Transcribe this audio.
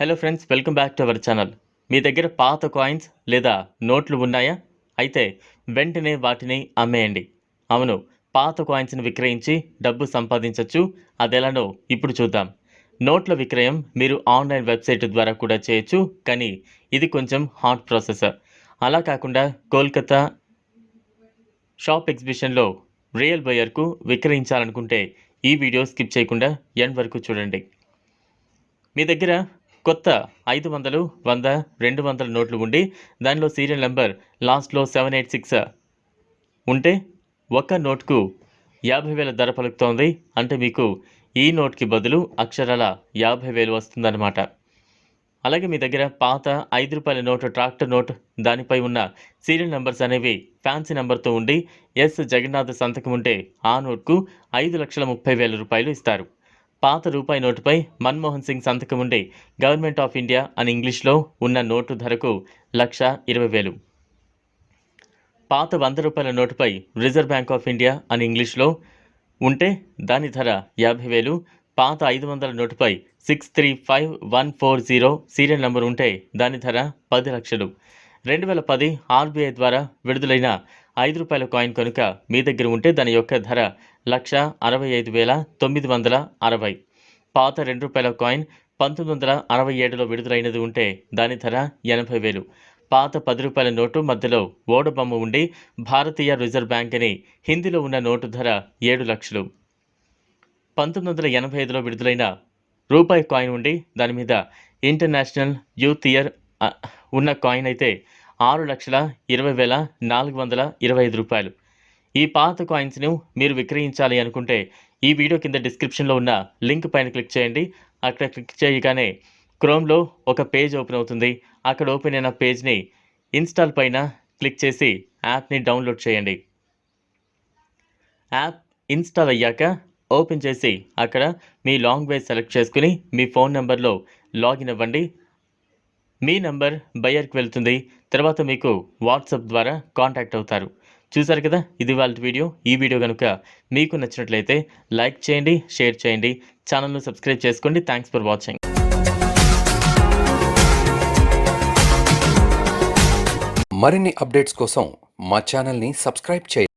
Hello friends welcome back to our channel మీ దగ్గర పాత coins లేదా నోట్లు ఉన్నాయా? అయితే వెంటనే వాటిని అమ్మేయండి. అవును పాత కాయిన్స్ని విక్రయించి డబ్బు సంపాదించవచ్చు అదెలానో ఇప్పుడు చూద్దాం. నోట్ల విక్రయం మీరు ఆన్లైన్ వెబ్సైట్ ద్వారా కూడా చేయొచ్చు కానీ ఇది కొంచెం హాట్ ప్రాసెస్ అలా కాకుండా కోల్కతా షాప్ ఎగ్జిబిషన్లో రియల్ బయర్కు విక్రయించాలనుకుంటే ఈ వీడియో స్కిప్ చేయకుండా ఎండ్ వరకు చూడండి. మీ దగ్గర కొత్త ఐదు వందలు వంద రెండు వందల నోట్లు ఉండి దానిలో సీరియల్ నెంబర్ లాస్ట్లో సెవెన్ ఎయిట్ సిక్స్ ఉంటే ఒక నోట్కు యాభై వేల ధర పలుకుతోంది అంటే మీకు ఈ నోట్కి బదులు అక్షరాల యాభై వేలు వస్తుందన్నమాట. అలాగే మీ దగ్గర పాత ఐదు రూపాయల నోటు ట్రాక్టర్ నోట్ దానిపై ఉన్న సీరియల్ నెంబర్స్ అనేవి ఫ్యాన్సీ నెంబర్తో ఉండి ఎస్ జగన్నాథ్ సంతకం ఉంటే ఆ నోట్కు ఐదు లక్షల ముప్పై వేల రూపాయలు ఇస్తారు. పాత రూపాయి నోటుపై మన్మోహన్ సింగ్ సంతకం ఉండే గవర్నమెంట్ ఆఫ్ ఇండియా అని ఇంగ్లీష్లో ఉన్న నోటు ధరకు లక్ష ఇరవై వేలు. పాత వంద రూపాయల నోటుపై రిజర్వ్ బ్యాంక్ ఆఫ్ ఇండియా అని ఇంగ్లీష్లో ఉంటే దాని ధర యాభై వేలు పాత ఐదు వందల నోటుపై six three five one four zero serial number ఉంటే దాని ధర పది లక్షలు. రెండు వేల పది ఆర్బీఐ ద్వారా విడుదలైన ఐదు రూపాయల కాయిన్ కనుక మీ దగ్గర ఉంటే దాని యొక్క ధర లక్ష అరవై ఐదు వేల తొమ్మిది వందల అరవై. పాత రెండు రూపాయల కాయిన్ పంతొమ్మిది వందల అరవై ఏడులో విడుదలైనది ఉంటే దాని ధర ఎనభై వేలు. పాత పది రూపాయల నోటు మధ్యలో ఓడబొమ్మ ఉండి భారతీయ రిజర్వ్ బ్యాంక్ అని హిందీలో ఉన్న నోటు ధర ఏడు లక్షలు. పంతొమ్మిది వందల ఎనభై ఐదులో విడుదలైన రూపాయి కాయిన్ ఉండి దాని మీద ఇంటర్నేషనల్ యూత్ ఇయర్ ఉన్న కాయిన్ అయితే ఆరు లక్షల ఇరవై వేల నాలుగు వందల ఇరవై ఐదు రూపాయలు. ఈ పాత కాయిన్స్ను మీరు విక్రయించాలి అనుకుంటే ఈ వీడియో కింద డిస్క్రిప్షన్లో ఉన్న లింక్ పైన క్లిక్ చేయండి. అక్కడ క్లిక్ చేయగానే క్రోమ్లో ఒక పేజ్ ఓపెన్ అవుతుంది. అక్కడ ఓపెన్ అయిన పేజ్ని ఇన్స్టాల్ పైన క్లిక్ చేసి యాప్ని డౌన్లోడ్ చేయండి. యాప్ ఇన్స్టాల్ అయ్యాక ఓపెన్ చేసి అక్కడ మీ లాంగ్వేజ్ సెలెక్ట్ చేసుకుని మీ ఫోన్ నెంబర్లో లాగిన్ అవ్వండి. మీ నంబర్ బయర్కి వెళ్తుంది. తర్వాత మీకు వాట్సాప్ ద్వారా కాంటాక్ట్ అవుతారు. చూసారు కదా? ఇది వాళ్ళ వీడియో. ఈ వీడియో కనుక మీకు నచ్చినట్లయితే లైక్ చేయండి షేర్ చేయండి. ఛానల్ను సబ్స్క్రైబ్ చేసుకోండి. Thanks for watching. మరిన్ని అప్డేట్స్ కోసం మా ఛానల్ని సబ్స్క్రైబ్ చేయండి.